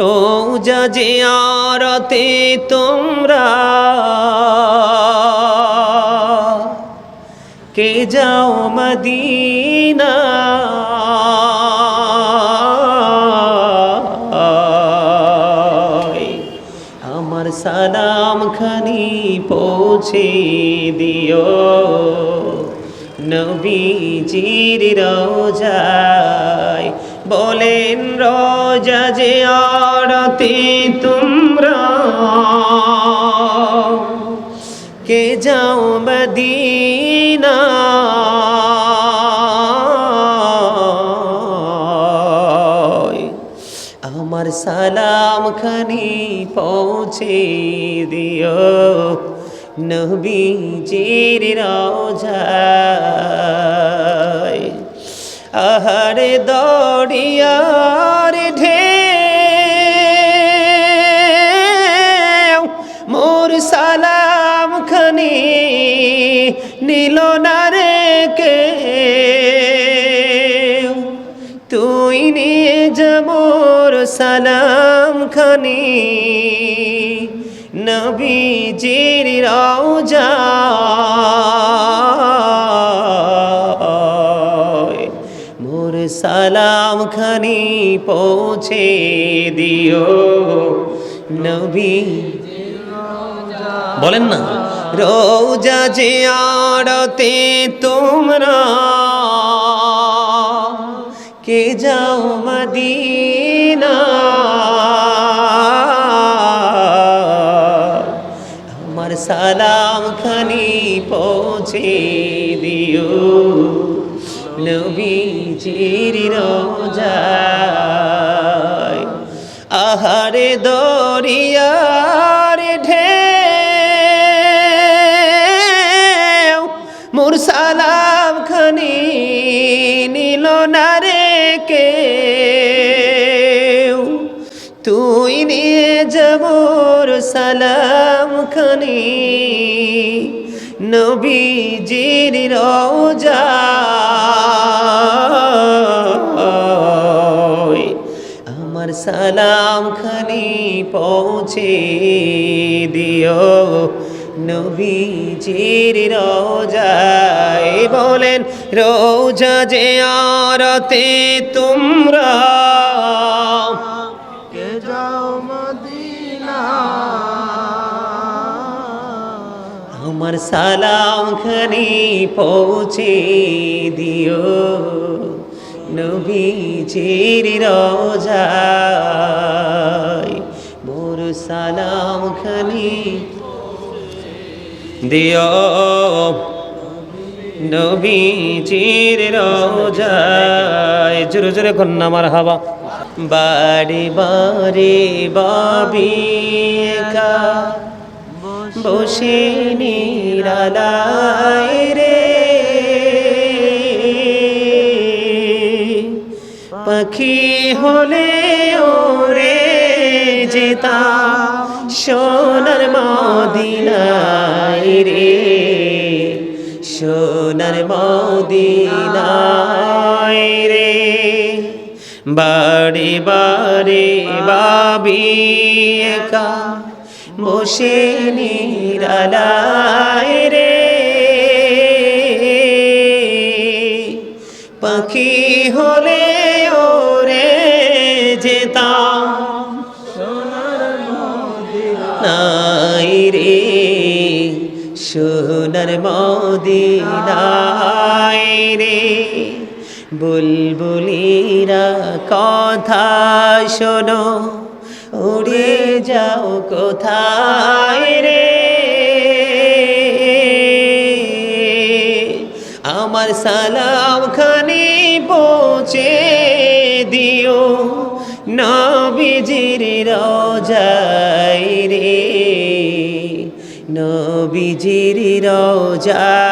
রোজা যে আরতে তোমরা কে যাও মদিনা? আমার সালাম খানি পৌঁছে দিও। নবীজির রোজায় বলেন, রোজা যে আরতে তোমরা, কে যাও মদিনা? আমার সালাম খানি পৌঁছে দিও, নবীজির রোজায় আহারে দড়িয়ার ঢে মোর সালাম খানি নীল না কে তুই নিয়ে যামোর সালাম খানি, নবীজির রওজা। মোর সালাম খানি পৌঁছে দিও। নবী, বলেন না। রোজা যে আড়তে তোমরা কে যাও মদিনা। আমার সালাম খানি পৌঁছে দিও। নবীজির রোজায়। আহারে দরিয়ার ঢে মোর সালাম খানি নীল না কে তুই নিয়ে যাবর সালাম খানি, নবীজির রোজা পৌঁছে দিও। নবীজির রোজায় বলেন রোজা যে আরতে তোমরা কে যাও মদিনা। আমার সালাম খানি পৌঁছে দিও। নবীজির রোজায় সালাম খানি দিও নবীজির রোজায়। জোরে জোরে কন্যা আমার হাওয়া বাড়ি বাড়ি বাবি বসে নিরালায় রে। পাখি হলে যেতা সোনার মদিনায় রে। সোনার মদিনায় রে। বাড়ি বাড়ি, বাবি একা বসে নিরালায় রে। পাখি হলে বুলবুলিরা কথা শোনো, উড়ে যাও কোথায় রে? আমার সালাম খানি পৌঁছে দিও, নবীজির রোজাই রে। নবীজির রোজাই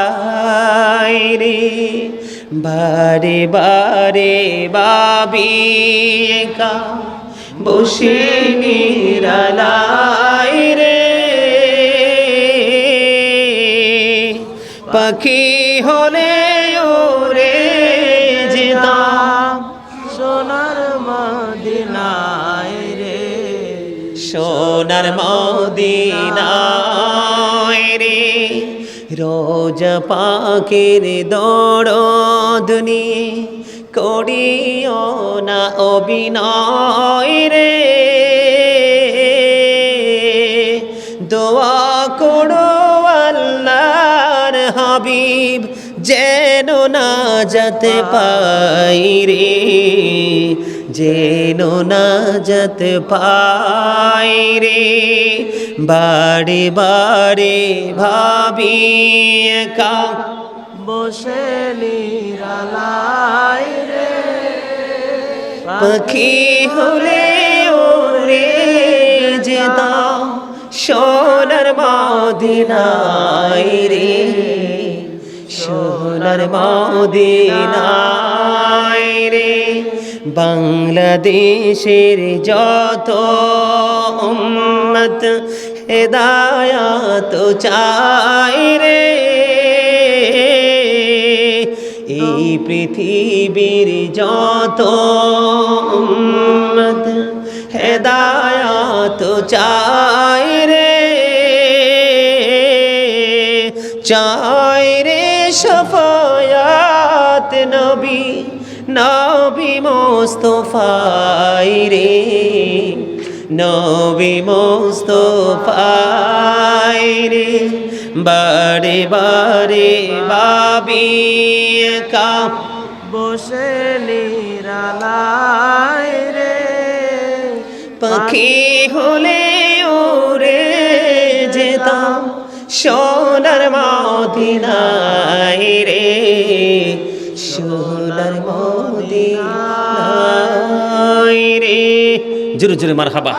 রে। বারে বারে বাবি একা বসে নিরালাই রে। পাখি হলে ওরে যেতাম। সোনার মদিনায় রে। সোনার মদিনায় রে রোজ পাকের দরদ নিয়ে করিও না অভিনয় রে। দোয়া করো আল্লাহর হাবিব, যেন না যেতে পাই রে। যেন না যেতে পাই রে বাড়ি বাড়ি ভাবি একা। বসে নিরালাই রে। পাখি হলে ওরে যেতাম সোনার মদিনায় রে সোনার মদিনায়। বাংলাদেশের যত উম্মত হেদায়াত চাই রে। এই পৃথিবীর যত উম্মত হেদায়াত চাই রে। চাই রে সফায়াত নবী নবী মোস্তফাই রে, নবী মোস্তফাই রে, বারে বারে বাবি কা বসে রে, পাখি হলে ওরে যেতাম সোনার মদিনায় রে। সোনার মদিনায় রে। জোরে জোরে মার হাবা